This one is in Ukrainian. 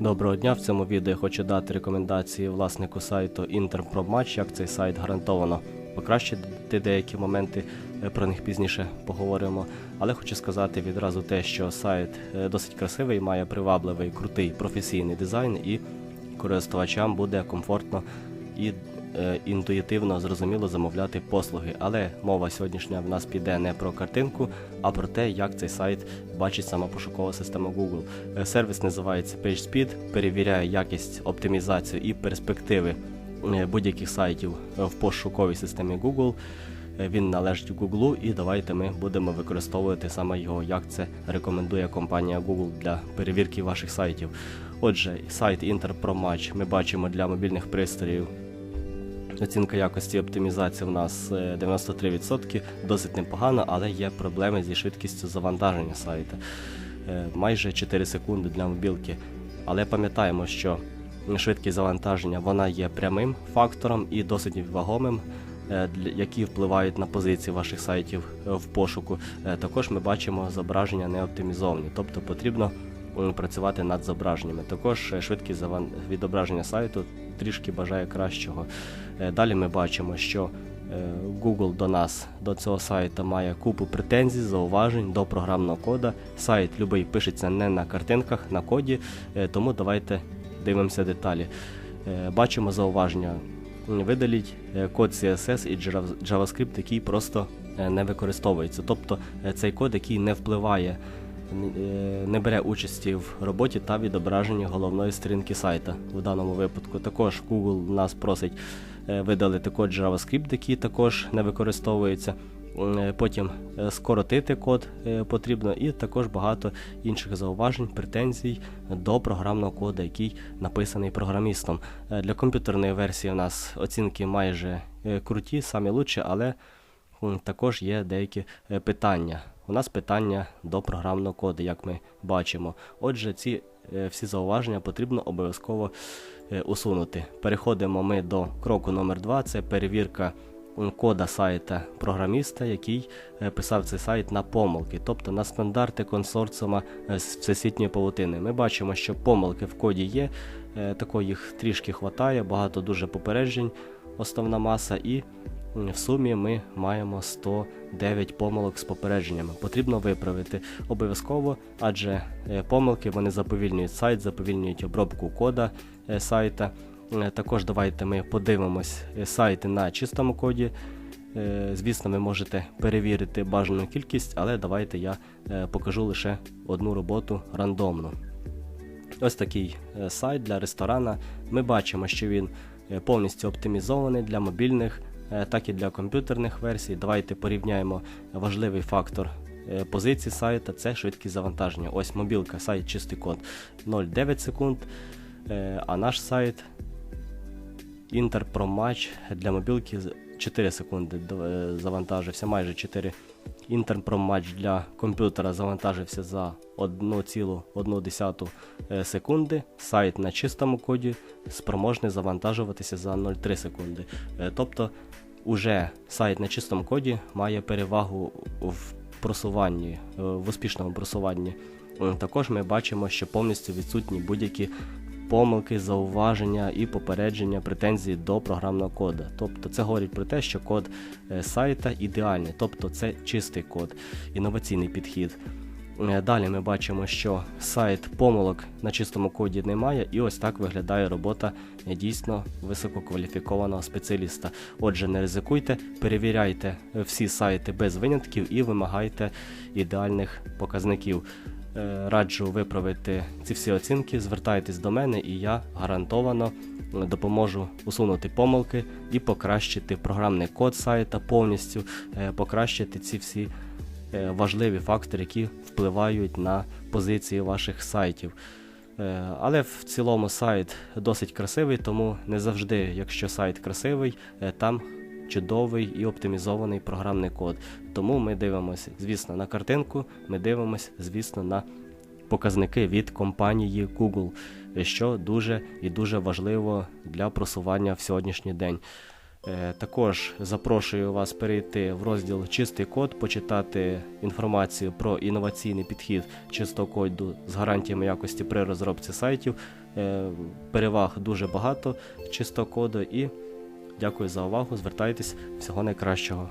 Доброго дня! В цьому відео я хочу дати рекомендації власнику сайту Interprommatch, як цей сайт гарантовано покращити деякі моменти, е, про них пізніше поговоримо. Але хочу сказати відразу те, що сайт е, досить красивий, має привабливий, крутий професійний дизайн і користувачам буде комфортно і інтуїтивно зрозуміло замовляти послуги. Але мова сьогоднішня в нас піде не про картинку, а про те, як цей сайт бачить сама пошукова система Google. Е, Сервіс називається PageSpeed, перевіряє якість, оптимізацію і перспективи е, будь-яких сайтів е, в пошуковій системі Google. Е, Він належить Google, і давайте ми будемо використовувати саме його, як це рекомендує компанія Google для перевірки ваших сайтів. Отже, сайт Interpromatch ми бачимо для мобільних пристроїв. Оцінка якості оптимізації у нас е, 93%, досить непогано, але є проблеми зі швидкістю завантаження сайту. Е, Майже 4 секунди для мобілки. Але пам'ятаємо, що швидкість завантаження вона є прямим фактором і досить вагомим, е, які впливають на позиції ваших сайтів е, в пошуку. Е, Також ми бачимо зображення не оптимізовані, тобто потрібно працювати над зображеннями. Також е, швидкість відображення сайту трішки бажає кращого. Е, Далі ми бачимо, що е, Google до нас, до цього сайту має купу претензій, зауважень до програмного кода. Сайт любий пишеться не на картинках, на коді, е, тому давайте дивимося деталі. Е, Бачимо зауваження. Видаліть е, код CSS і JavaScript, який просто е, не використовується. Тобто е, цей код, який не впливає, е, не бере участі в роботі та відображенні головної сторінки сайта в даному випадку. Також Google нас просить е, видалити код JavaScript, який також не використовується. Е, Потім е, скоротити код е, потрібно, і також багато інших зауважень, претензій до програмного коду, який написаний програмістом. Е, Для комп'ютерної версії у нас оцінки майже е, круті, самі лучші, але також є деякі е, питання. У нас питання до програмного коду, як ми бачимо. Отже, ці е, всі зауваження потрібно обов'язково е, усунути. Переходимо ми до кроку номер 2 це перевірка кода сайта програміста, який е, писав цей сайт на помилки, тобто на стандарти консорціума всесвітньої павутини. Ми бачимо, що помилки в коді є, е, тако їх трішки хватає, багато дуже попереджень, основна маса, і в сумі ми маємо 109 помилок з попередженнями. Потрібно виправити обов'язково, адже е, помилки вони заповільнюють сайт, заповільнюють обробку кода е, сайта. Е, Також давайте ми подивимось сайти на чистому коді. Звісно, ви можете перевірити бажану кількість, але давайте я покажу лише одну роботу рандомно. Ось такий сайт для ресторана. Ми бачимо, що він повністю оптимізований для мобільних, так і для комп'ютерних версій. Давайте порівняємо важливий фактор е, позиції сайта це швидкість завантаження. Ось мобілка, сайт чистий код 0,9 секунд, е, а наш сайт Interpromatch для мобілки 4 секунди е, завантажився, майже 4. Interpromatch для комп'ютера завантажився за 1,1 е, секунди. Сайт на чистому коді спроможний завантажуватися за 0,3 секунди. Е, Тобто, уже сайт на чистому коді має перевагу в просуванні, е, в успішному просуванні. Також ми бачимо, що повністю відсутні будь-які помилки, зауваження і попередження претензій до програмного коду. Тобто це говорить про те, що код е, сайта ідеальний, тобто це чистий код, інноваційний підхід. Е, Далі ми бачимо, що сайт помилок на чистому коді немає, і ось так виглядає робота е, дійсно висококваліфікованого спеціаліста. Отже, не ризикуйте, перевіряйте всі сайти без винятків і вимагайте ідеальних показників. Е, Раджу виправити ці всі оцінки, звертайтесь до мене, і я гарантовано е, допоможу усунути помилки і покращити програмний код сайта повністю, е, покращити ці всі важливі фактори, які впливають на позиції ваших сайтів. Але в цілому сайт досить красивий, тому не завжди, якщо сайт красивий, там чудовий і оптимізований програмний код. Тому ми дивимося, звісно, на картинку, ми дивимося, звісно, на показники від компанії Google, що дуже і дуже важливо для просування в сьогоднішній день. Е, Також запрошую вас перейти в розділ Чистий код, почитати інформацію про інноваційний підхід чистого коду з гарантіями якості при розробці сайтів. Е, Переваг дуже багато чистого коду і дякую за увагу. Звертайтесь всього найкращого.